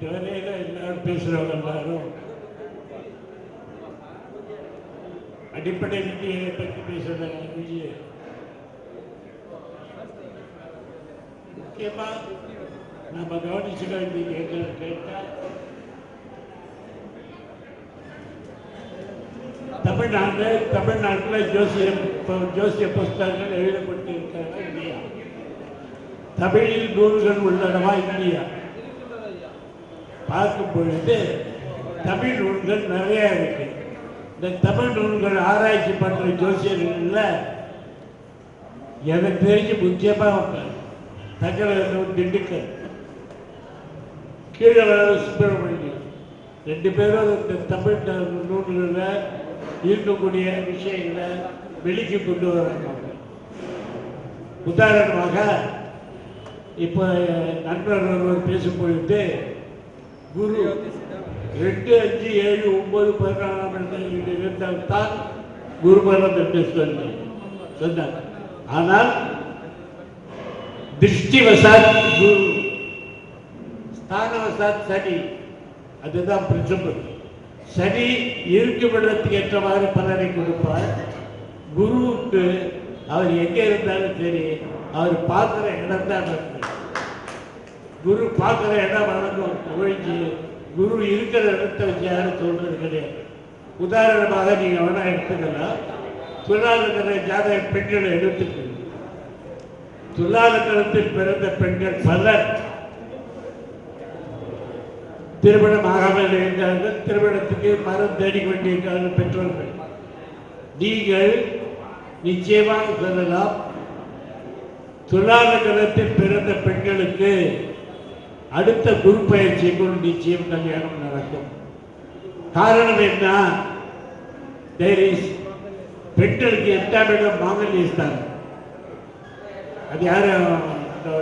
இதுவரையில எல்லாரும் பேசுறவங்க எல்லாரும் அடிப்படை விதியை பற்றி பேசுறாங்க விதியை முக்கியமா நம்ம கவனிச்சுக்க வேண்டியது என்னன்னு கேட்டா தமிழ்நாட்டில் தமிழ்நாட்டில் ஜோசியம் பு- ஜோசிய புஸ்தகங்கள் எழுதப்பட்டிருக்கிறாங்க இல்லையா தமிழில் நூல்கள் உள்ளடமா இல்லையா பார்க்கும் பொழுது தமிழ் நூல்கள் நிறைய இருக்கு. இந்த தமிழ் நூல்கள் ஆராய்ச்சி பண்ற ஜோசியர்கள்ல எனக்கு தெரிஞ்சு முக்கியமாக தகவல் திண்டுக்கல் கீழே சுப்பிரமணியம் ரெண்டு பேரும் இந்த தமிழ் நூல்களில் இருக்கக்கூடிய விஷயங்களை வெளிக்கு கொண்டு வராங்க உதாரணமாக இப்போ நண்பர் ஒருவர் பேசும்பொழுது குரு ரெண்டு அஞ்சு ஏழு ஒன்பது பதினாறாம் இடத்தில் இருந்தால் தான் குருபலம் என்று சொன்னேன். சொன்னார். ஆனால் திருஷ்டிவசாத் குரு. ஸ்தானவசாத் சனி. அதுதான் பிரின்சிபல் சனி இருக்கும் இடத்துக்கு ஏற்றவாறு பலனை கொடுப்பார். குருவுக்கு அவர் எங்கே இருந்தாலும் சரி அவர் பார்க்குற இடம் தான் குரு பார்க்குற இடம் வழங்கும் ஒழிஞ்சு குரு இருக்கிற இடத்தை வச்சு யாரும் சொல்றது கிடையாது. உதாரணமாக நீங்கள் வேணா எடுத்துக்கலாம். துலாலக்கர ஜாதக பெண்களை எடுத்துக்கணும் துலாலக்கரத்தில் பிறந்த பெண்கள் பலர் திருமணம் ஆகாமல் இருந்தார்கள். திருமணத்துக்கு மரம் தேடி கொண்டிருக்கிறார்கள் பெற்றோர்கள். நீங்கள் நிச்சயமாக சொல்லலாம் துலாலக்கரத்தில் பிறந்த பெண்களுக்கு அடுத்த குரு பயிற்சிக்குள் நிச்சயம் கல்யாணம் நடக்கும். காரணம் என்ன? தேர் இஸ் பெண்களுக்கு எட்டாம் இடம் மாங்கல்ய ஸ்தானம் அது யாரும்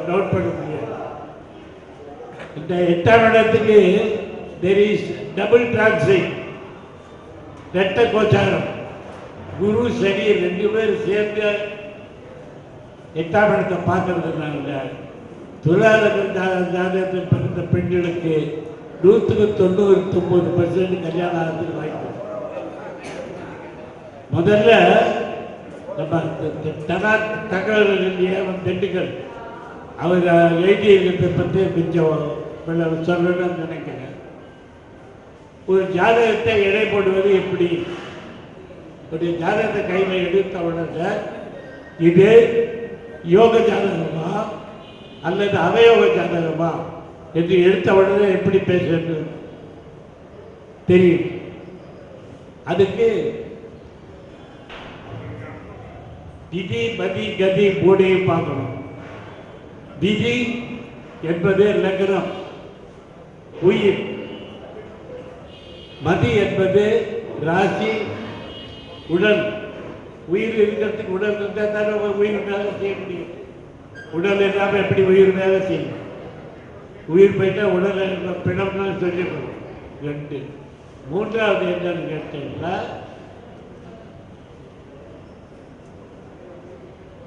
நோட் பண்ண முடியாது. இந்த எட்டாம் இடத்துக்கு தெர் இஸ் டபுள் டிரான்சிட் ரெட்ட கோச்சாரம். குரு சனி ரெண்டு பேர் சேர்ந்து எட்டாம் இடத்தை பார்க்கறதுனால தொழிலாளர்கள் ஜாதகத்தில் பிறந்த பெண்களுக்கு நூற்றுக்கு தொண்ணூற்றி ஒன்பது பர்சன்ட் கல்யாணம் ஆகிறதுக்கு வாய்ப்பு. முதல்ல நம்ம தனா தகவல்கள் இல்லையா அவன் திண்டுக்கல். அவர் எழுதியிருக்கிறத பற்றி கொஞ்சம் சொல்லணும்னு நினைக்கிறேன். ஒரு ஜாதகத்தை எடை போடுவது எப்படி? ஒரு ஜாதகத்தை கையில் எடுத்த உடனே இது யோக ஜாதகமாக அல்லது அவயோக ஜாதகமா என்று எடுத்த உடனே எப்படி பேசுறது தெரியும். அதுக்கு விதி மதி கதி மூடையும் பார்க்கணும். விதி என்பது லக்னம் உயிர். மதி என்பது ராசி உடல். உயிர் இருக்கிறதுக்கு உடல் இருந்தால் தானே உயிர் வேலை செய்ய முடியும். உடல் இல்லாமல் எப்படி உயிர் வேலை செய்யும்? உயிர் போயிட்டா உடல் பிணம்னு சொல்லிடணும். ரெண்டு. மூன்றாவது என்னன்னு கேட்டீங்கன்னா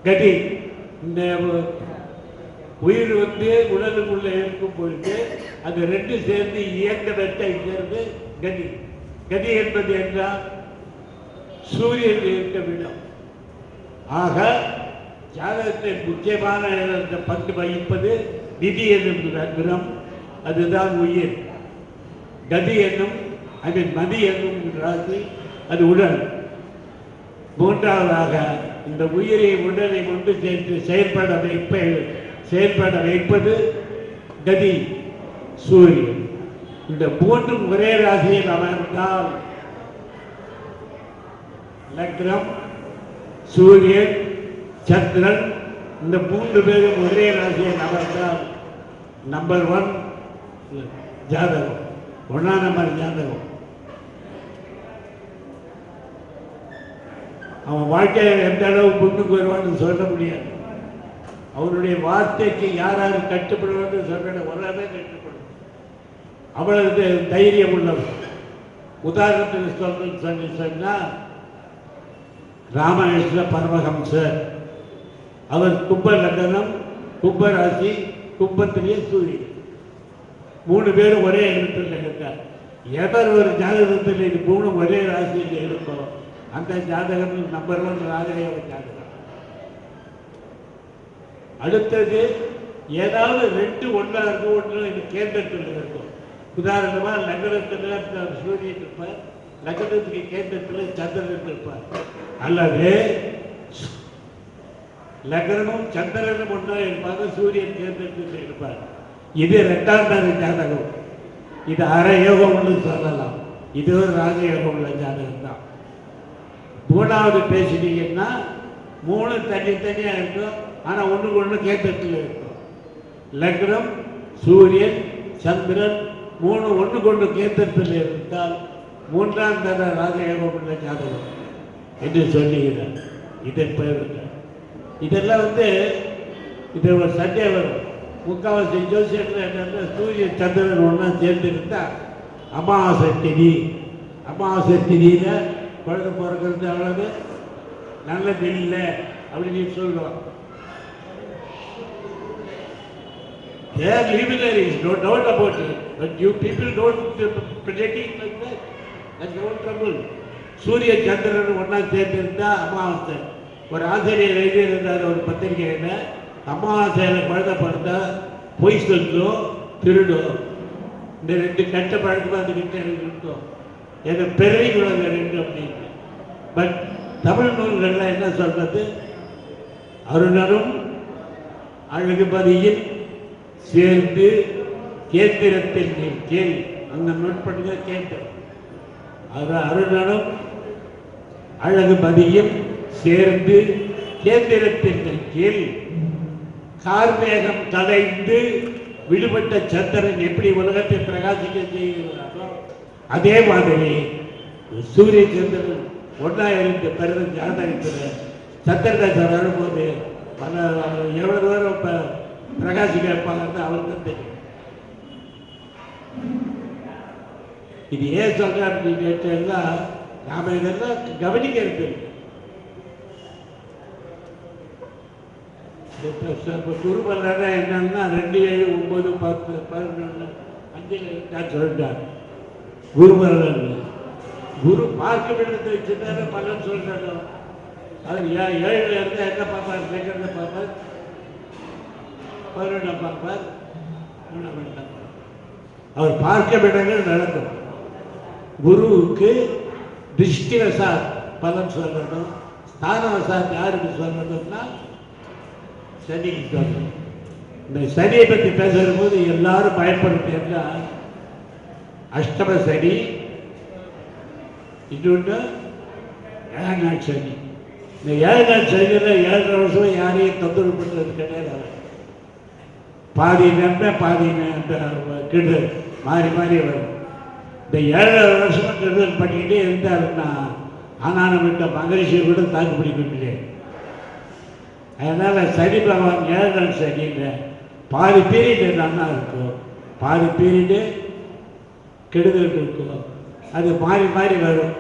கதி. இந்த உயிர் வந்து உடலுக்குள்ள இருக்கும் பொழுது அது ரெண்டு சேர்ந்து இயங்குறதை இங்கிறது கதி. கதி என்பது என்றால் சூரியன் இருக்க விடம். ஆக ஜாதகத்தில் முக்கியமான இந்த பங்கு வகிப்பது நிதி என்னும் கிரகம் அதுதான் உயிர். கதி என்னும் ஐ மீன் மதி என்னும் ராசி அது உடல். மூன்றாவதாக இந்த உயிரை உடலை கொண்டு சேர்த்து செயல்பட வைப்ப செயல்பட வைப்பது கதி சூரியன். இந்த மூன்றும் ஒரே ராசியில் அமர்ந்தால் லக்னம் சூரியன் சந்திரன் இந்த மூன்று பேரும் ஒரே ராசியில் தான் நம்பர் ஒன் ஜாதகம் ஒன்றாம் நம்பர் ஜாதகம். அவன் வாழ்க்கையில் எந்த அளவு முன்னுக்கு வருவான்னு சொல்ல முடியாது. அவருடைய வார்த்தைக்கு யார் யார் கட்டுப்படுவான்னு சொல்ற உலகமே கட்டுப்படும் அவ்வளவு தைரியம் உள்ளவர் உதாரணத்துக்கு சொல்றேன்னு சொல்லி சொன்னா ராமகிருஷ்ண பரமஹம்சர். அவர் கும்ப லக்னம் கும்ப ராசி கும்பத்திலேயே சூரியன் மூணு பேரும் ஒரே இடத்துல இருக்கார் எவர் ஒரு ஜாதகத்தில் இது மூணு ஒரே ராசியில் இருக்கோ அந்த ஜாதகம் நம்பர் ஒன் ராஜயோக ஜாதகம். அடுத்தது ஏதாவது ரெண்டு ஒன்றா இருக்கும் ஒன்று இது கேந்திரத்தில் இருக்கும். உதாரணமாக நகரத்தில் சூரியன் இருப்பார். நகரத்துக்கு கேந்திரத்தில் சந்திரன் இருப்பார். அல்லது லக்னமும் சந்திரனும் ஒன்றா இருப்பாங்க சூரியன் கேந்திரத்தில் இருப்பார். இது ரெண்டாம் தர ஜாதகம். இது அரையோகம்னு சொல்லலாம். இது ஒரு ராஜயோகம் உள்ள ஜாதகம் தான். மூணாவது பேசினீங்கன்னா மூணு தனித்தனியாக இருக்கும். ஆனால் ஒன்றுக்கு ஒன்று கேட்டத்தில் இருக்கும். லக்னம் சூரியன் சந்திரன் மூணு ஒன்று கொண்டு கேந்திரத்தில் இருந்தால் மூன்றாம் தர ராஜயோகம் உள்ள ஜாதகம் என்று சொல்லுகிறார். இதன் பெயர் இதெல்லாம் வந்து இது ஒரு சண்டே வரும் முக்காவாசி ஜோசியத்தில் என்னென்ன சூரிய சந்திரன் ஒன்றா சேர்ந்துருந்தா அமாவாசை திதி அமாவாசை திதியில் குழந்தை பிறக்கிறது அவ்வளவு நல்லது இல்லை அப்படின்னு சொல்லுவோம் They are luminaries, no doubt about it. But you people don't uh, project it like that. That's your trouble. சூரிய சந்திரன் ஒன்றா சேர்ந்திருந்தா அமாவாசை ஒரு ஆசிரியர் எழுதியிருந்தார் ஒரு பத்திரிகையில் அமாவாசையில் குழந்தை பிறந்தா பொய் சொல்லும் திருடும் இந்த ரெண்டு கெட்ட பழக்கமாக அந்த கிட்ட எனக்கு இருக்கும் எனக்கு பிறவி குழந்தை ரெண்டு அப்படின்னு பட் தமிழ் நூல்கள்லாம் என்ன சொல்றது? அருணரும் அழகுபதியில் சேர்ந்து கேந்திரத்தில் நீ கேள். அந்த நுட்படுங்க கேட்டு அது அழகு அழகுபதியும் சேர்ந்து கேந்திரத்தின் கீழ் கார்மேகம் கலைந்து விடுபட்ட சந்திரன் எப்படி உலகத்தை பிரகாசிக்க செய்கிறாரோ அதே மாதிரி சூரிய சந்திரன் ஒன்றா இருந்து பிறந்த ஜாதகத்தில் சந்திரதாசர் வரும்போது பல எவ்வளவு தூரம் இப்போ பிரகாசிக்க வைப்பாங்கன்னு அவருக்கு தான் தெரியும். இது ஏன் சொல்றேன் அப்படின்னு நாம் நாம இதெல்லாம் கவனிக்கிறது இப்போ குருபலனா என்னன்னா ரெண்டு ஏழு ஒன்பது பத்து பதினொன்று அஞ்சில் நான் சொல்லிட்டார். குருபலன் குரு பார்க்க விடத்தை வச்சுட்டாரு பலன் சொல்றாரு அது ஏழுல இருந்தால் என்ன பார்ப்பார்? செகண்ட பார்ப்பார். பதினொன்றாம் பார்ப்பார். அவர் பார்க்க விடங்கள் நடக்கும். குருவுக்கு திருஷ்டிவசாத் பலன் சொல்லணும் ஸ்தானவசாத் யாருக்கு சொல்லணும்னா சனிக்கு சொல்லணும் இந்த சனியை பற்றி பேசுகிற போது எல்லாரும் பயப்படுத்தேன்னா அஷ்டம சனி இன்னொன்று ஏழநாள் சனி. இந்த ஏழு நாள் சனியில் ஏழரை வருஷம் யாரையும் தொந்தரவு பண்ணுறது கிடையாது. பாதி நன்மை பாதி ந- மாறி மாறி வரும். இந்த ஏழரை வருஷமாக கெடுதல் பண்ணிக்கிட்டே இருந்தாருன்னா ஆனான விட்ட மகரிஷியை கூட தாக்கு பிடிக்க அதனால் சனி பகவான் ஏழு நாள் சனியில் பாதி பீரியடு நல்லா இருக்கும் பாதி பீரியடு கெடுதல் இருக்கும் அது மாறி மாறி வரும்.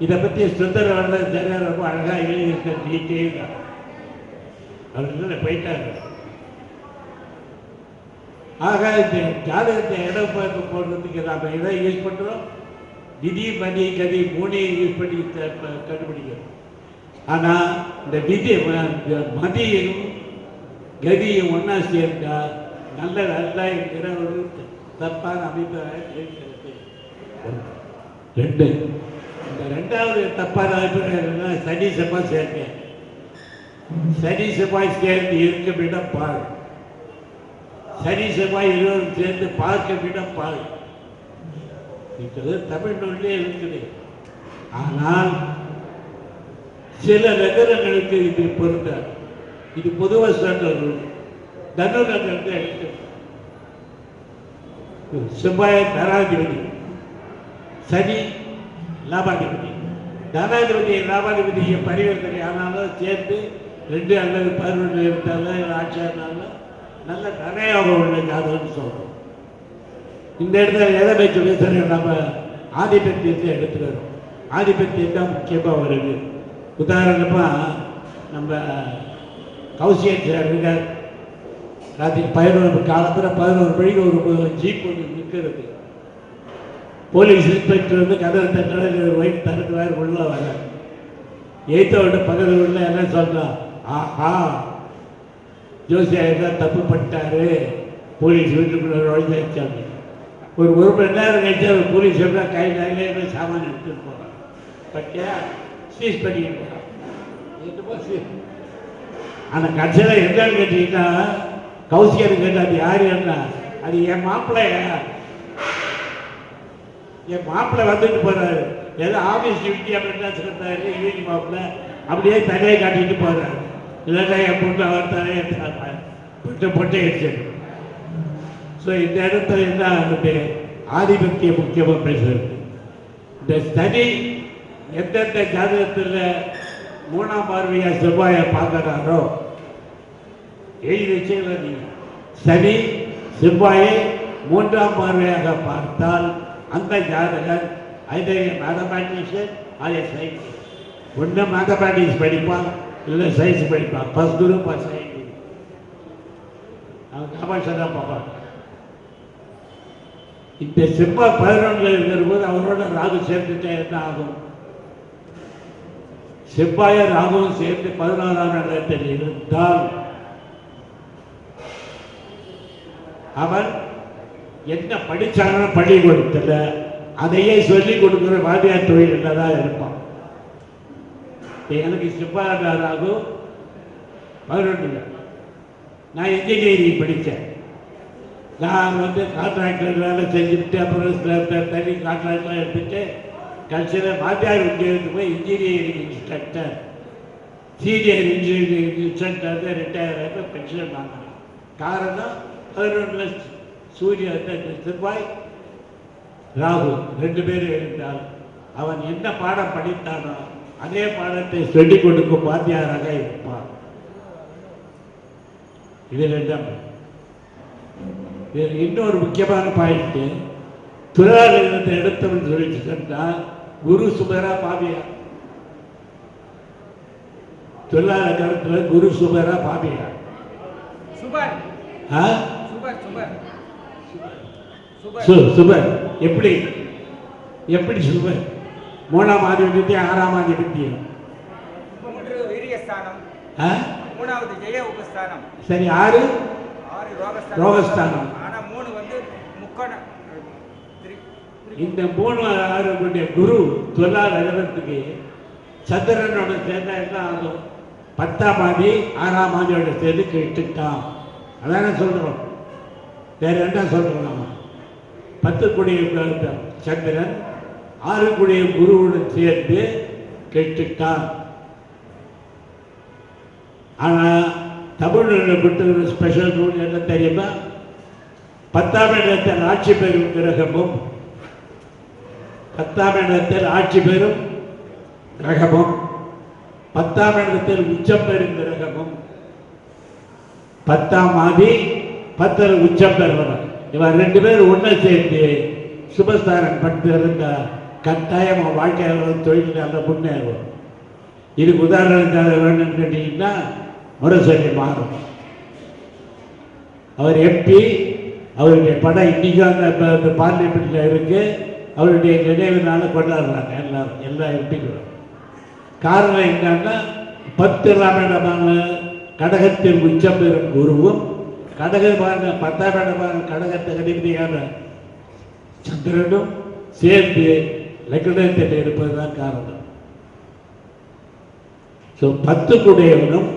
இதை பற்றி சுந்தர வர்ண சரியாக ரொம்ப அழகாக எழுதியிருக்க டீட்டெயில் அவர் போயிட்டாங்க ஆக இந்த ஜாதகத்தை இடம் பார்க்க போடுறதுக்கு நாம் எதை யூஸ் பண்ணுறோம் நிதி மணி கதி மூணையும் யூஸ் பண்ணி த- கண்டுபிடிக்கிறோம். ஆனால் இந்த விதி மதியும் கதியும் ஒன்றா சேர்ந்தா நல்ல நல்லா என்கிற ஒரு தப்பான அபிப்பிராயம் இருக்கிறது ரெண்டு. இந்த ரெண்டாவது தப்பான அபிப்பிராயம் சனி செவ்வாய் சேர்க்கை. சனி செவ்வாய் சேர்ந்து இருக்கும் இடம் பால் சனி செவ்வாய் இருவரும் சேர்ந்து பார்க்க இடம் பால் இருக்கிறது தமிழ் இருக்குது. ஆனால் சில நகரங்களுக்கு இது பொருந்தாது. இது பொதுவாக சொல்றது தனுநகரத்தை எடுத்து செவ்வாய் தனாதிபதி சனி லாபாதிபதி. தனாதிபதி லாபாதிபதியை பரிவர்த்தனை. ஆனாலும் சேர்த்து ரெண்டு அல்லது பதினொன்று இருந்தாலும் ஆட்சி ஆனாலும் நல்ல தனயோகம் உள்ள ஜாதகம்னு சொல்கிறோம் இந்த இடத்துல எதை வச்சு நம்ம ஆதிபத்தியத்தை எடுத்துக்கிறோம் ஆதிபத்தியம் தான் முக்கியமாக வருது. உதாரணமாக நம்ம கௌசியத்தில் இருக்கார். ராத்திரி பதினோரு காலத்தில் பதினோரு மணிக்கு ஒரு ஜீப் ஒன்று நிற்கிறது. போலீஸ் இன்ஸ்பெக்டர் வந்து கதவை தட்டுறது ஒய்ஃப் திறக்கிறார் உள்ள வர எய்த்தோட பக்கத்தில் உள்ள என்ன சொல்றான் ஆஹா ஜோசியாக தான் தப்பு பண்ணிட்டாரு. போலீஸ் வீட்டுக்குள்ள நுழைஞ்சாங்க ஒரு ஒரு மணி நேரம் கழிச்சு போலீஸ் எப்படா கை நாங்களே சாமான் எடுத்துகிட்டு போகிறான் பட்டியா சீஸ் பண்ணிட்டு என்னமோ அந்த கட்சியில் என்னன்னு கேட்டீங்கன்னா கௌசியர் கேட்டா அது யாரு என்ன? அது என் மாப்பிள்ளைய? என் மாப்பிள்ளை வந்துட்டு போறாரு. ஏதோ ஆபீஸ் டியூட்டி அப்படின்னா சொல்றாரு யூனி மாப்பிள்ளை. அப்படியே தலையை காட்டிட்டு போறாரு. இல்லைன்னா என் பொண்ணு அவர் தலையை பொட்டை பொட்டை அடிச்சது ஸோ இந்த இடத்துல என்ன ஆகுது? ஆதிபத்திய முக்கியமாக பேசுறது. இந்த தனி எந்தெந்த ஜாதகத்தில் மூணாம் பார்வையா செவ்வாயை பார்க்கறாரோ எழுதி வச்சுக்கல நீங்க சனி செவ்வாயை மூன்றாம் பார்வையாக பார்த்தால் அந்த ஜாதகர் அதை மேத்தமேட்டிக்ஸ் அதை சயின்ஸ் ஒன்று மேத்தமேட்டிக்ஸ் படிப்பான் இல்லை சயின்ஸ் படிப்பான் ஃபஸ்ட் குரூப் சயின்ஸ் அவன் காமாட்சி தான் பார்ப்பான். இந்த செவ்வாய் பதினொன்றில் இருக்கிற போது அவரோட ராகு சேர்ந்துட்டா என்ன ஆகும்? செவ்வாய ராகுவும் சேர்ந்து பதினாறாம் இடத்தில் இருந்தால் அவன் என்ன படிச்சானோ பள்ளிக்கூடத்தில் அதையே சொல்லி கொடுக்குற வாத்தியார் தொழில் தான் இருப்பான். எனக்கு செவ்வாய் ராகு பதினொன்று நான் இன்ஜினியரிங் படித்தேன் நான் வந்து கான்ட்ராக்டர் வேலை செஞ்சுட்டு அப்புறம் தனி கான்ட்ராக்டர் எடுத்துட்டு கடைசியில் வாத்தியார் உத்தியோகத்துக்கு போய் engineering instructor senior engineering instructor retire ஆகி பென்ஷன் வாங்கினேன் காரணம் பதினொன்றில் சூரிய செவ்வாய் ராகு ரெண்டு பேரும் இருந்தால் அவன் என்ன பாடம் படித்தானோ அதே பாடத்தை சொல்லிக் கொடுக்கும் வாத்தியாராக இருப்பான். இது ரெண்டாம் இது இன்னொரு முக்கியமான பாயிண்ட் துறாலிருந்து எடுத்தவன் சொல்லிட்டு சொன்னால் குரு சுபரா தொழிலாளர் கருத்துல குரு சுபரா பாவியா சுபர்? சுபர் சுபர். சுபர். சு சுபர். எப்படி? எப்படி சுபர்? மூணாம் ஆறாம் ஆதிபத்தியம் மூன்று வீரியஸ்தானம். ஆ? மூணாவது ஜெய உபஸ்தானம். சரி ஆறு? ஆறு ரோகஸ்தானம். ரோகஸ்தானம். ஆனா மூணு வந்து முக்கோண திரி- திரி- இந்த மூணு ஆறு குரு தொழிலாளர் நகரத்துக்கு சந்திரனோட சேர்ந்தா என்ன ஆகும்? பத்தாம் ஆண்டி ஆறாம் ஆண்டியோட சேர்ந்து கெட்டுட்டான். அதானே சொல்றோம். வேற என்ன சொல்றோம் நம்ம பத்து கூடிய சந்திரன் ஆறு குடிய குருவுடன் சேர்ந்து கெட்டுட்டான். ஆனா தமிழில் கொடுத்துருக்கிற ஸ்பெஷல் ரூல் என்ன தெரியுமா? பத்தாம் இடத்தில் ஆட்சி பெறும் கிரகமும் பத்தாம் இடத்தில் ஆட்சி பெறும் கிரகமும் பத்தாம் இடத்தில் உச்சம் பெறும் கிரகமும். பத்தாம் ஆதி பத்தில் உச்சம் பெறுவனர் இவர் ரெண்டு பேரும் ஒண்ணு சேர்ந்து சுபஸ்தானம் பட்டு இருந்தா கட்டாயம் அவன் தொழில் அந்த முன்னேறும். இதுக்கு உதாரணம் வேணும்னு கேட்டீங்கன்னா முரசொலி மாறும் அவர் எம்பி அவருடைய படம் இன்னைக்கு அந்த பார்லிமெண்ட்டில் இருக்குது இருக்கு. அவருடைய நினைவு கொண்டாடுறாங்க எல்லாரும் எல்லா எம்பிக்களும் காரணம் என்னன்னா பத்து ராமணமான கடகத்தில் உச்சம் பெறும் குருவும் கடகமான பத்தாம் இடமான கடகத்தை அதிபதியான சந்திரனும் சேர்ந்து லக்னத்தில் இருப்பதுதான் காரணம். ஸோ பத்து குடையவனும்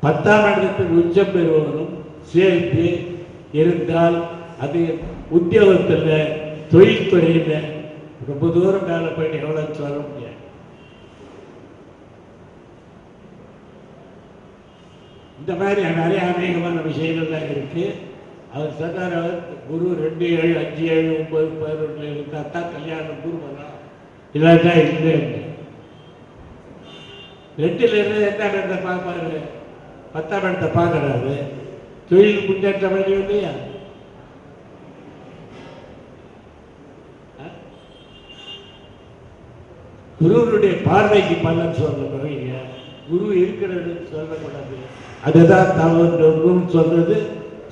பத்தாம் இடத்தில் உச்சம் பெறுபவனும் சேர்ந்து இருந்தால் அது உத்தியோகத்தில் தொழில்துறையில் ரொம்ப தூரம் மேலே போயிட்டு எவ்வளோ சொல்ல முடியாது. இந்த மாதிரி நிறைய அநேகமான விஷயங்கள்லாம் இருக்கு. அவர் சொன்னார் அவர் குரு ரெண்டு ஏழு அஞ்சு ஏழு ஒன்பது பதினொன்று இருந்தால் தான் கல்யாணம் குரு வரலாம் இல்லாட்டா இல்லை ரெண்டுல இருந்து எட்டாம் இடத்தை பார்ப்பாரு? பத்தாம் இடத்தை பார்க்கறாரு. தொழில் முன்னேற்றம் இல்லையா குருவனுடைய பார்வைக்கு பலன் சொல்ல பிறகு குரு இருக்கிறது சொல்லக்கூடாது அதுதான் தவறு சொல்றது.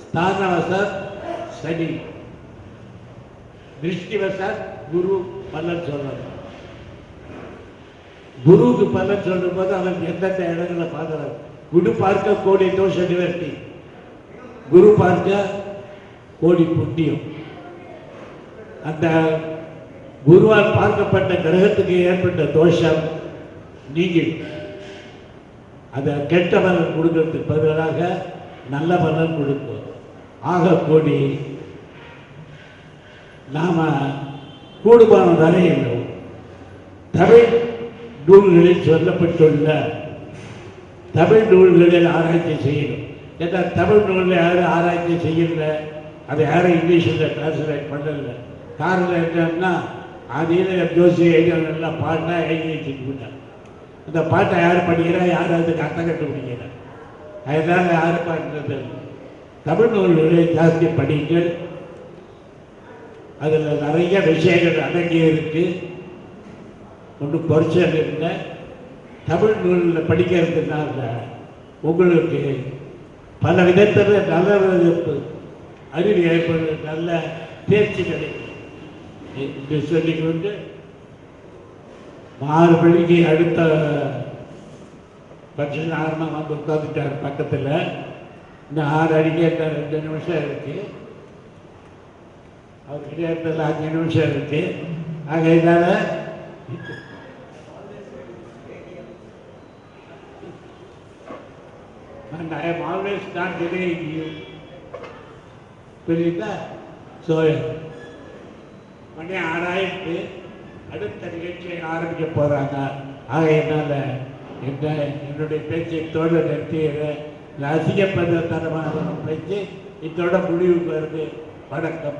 ஸ்தானவசாத் சனி. திருஷ்டிவசாத் குரு பலன் சொல்லணும் குருவுக்கு பலன் சொல்லும் போது அவன் எந்தெந்த இடங்களை பார்க்கிறான்? குரு பார்க்க கோடி தோஷ நிவர்த்தி. குரு பார்க்க கோடி புண்ணியம். அந்த குருவால் பார்க்கப்பட்ட கிரகத்துக்கு ஏற்பட்ட தோஷம் நீங்கிடும் அதை கெட்ட பலன் கொடுக்கறதுக்கு பதிலாக நல்ல பலன் கொடுக்கும். ஆக கூடி நாம கூடுமான வரையில் தமிழ் நூல்களில் சொல்லப்பட்டுள்ள தமிழ் நூல்களில் ஆராய்ச்சி செய்யணும். ஏன்னா தமிழ் நூலில் யாரும் ஆராய்ச்சி செய்யலை? அதை யாரும் இங்கிலீஷில் டிரான்ஸ்லேட் பண்ணலை. காரணம் என்னன்னா அதில் ஜோசி எல்லாம் பாட்டா எழுதி வச்சுட்டு போட்டாங்க அந்த பாட்டை யார் படிக்கிறா யார் அதுக்கு அர்த்தம் கண்டுபிடிக்கிறா அதனால யாரும் யார் இல்லை. தமிழ் நூல்களை ஜாஸ்தி படிங்கள் அதில் நிறைய விஷயங்கள் அடங்கி இருக்கு. ஒன்றும் குறைச்சல் இல்லை. தமிழ் நூலில் படிக்கிறதுனால உங்களுக்கு பல விதத்தில் நல்ல அறிவு ஏற்படுறது நல்ல தேர்ச்சி கிடைக்கும் என்று சொல்லிக்கொண்டு ஆறு மணிக்கு அடுத்த பட்சநாரணம் வந்து உட்காந்துட்டார் பக்கத்தில். இந்த ஆறு அடிக்க ரெண்டு நிமிஷம் இருக்கு. அவர்கிட்ட இருந்ததில் அஞ்சு நிமிஷம் இருக்கு. ஆகையினால and I am always not delaying you. புரியுதா? ஸோ மணி ஆறாயிரத்து அடுத்த நிகழ்ச்சியை ஆரம்பிக்க போகிறாங்க ஆகையினால என்ன என்னுடைய பேச்சை தோழ நிறுத்திடுறேன் இந்த தரமான பேச்சு இதோட முடிவுக்கு வருது. வணக்கம்.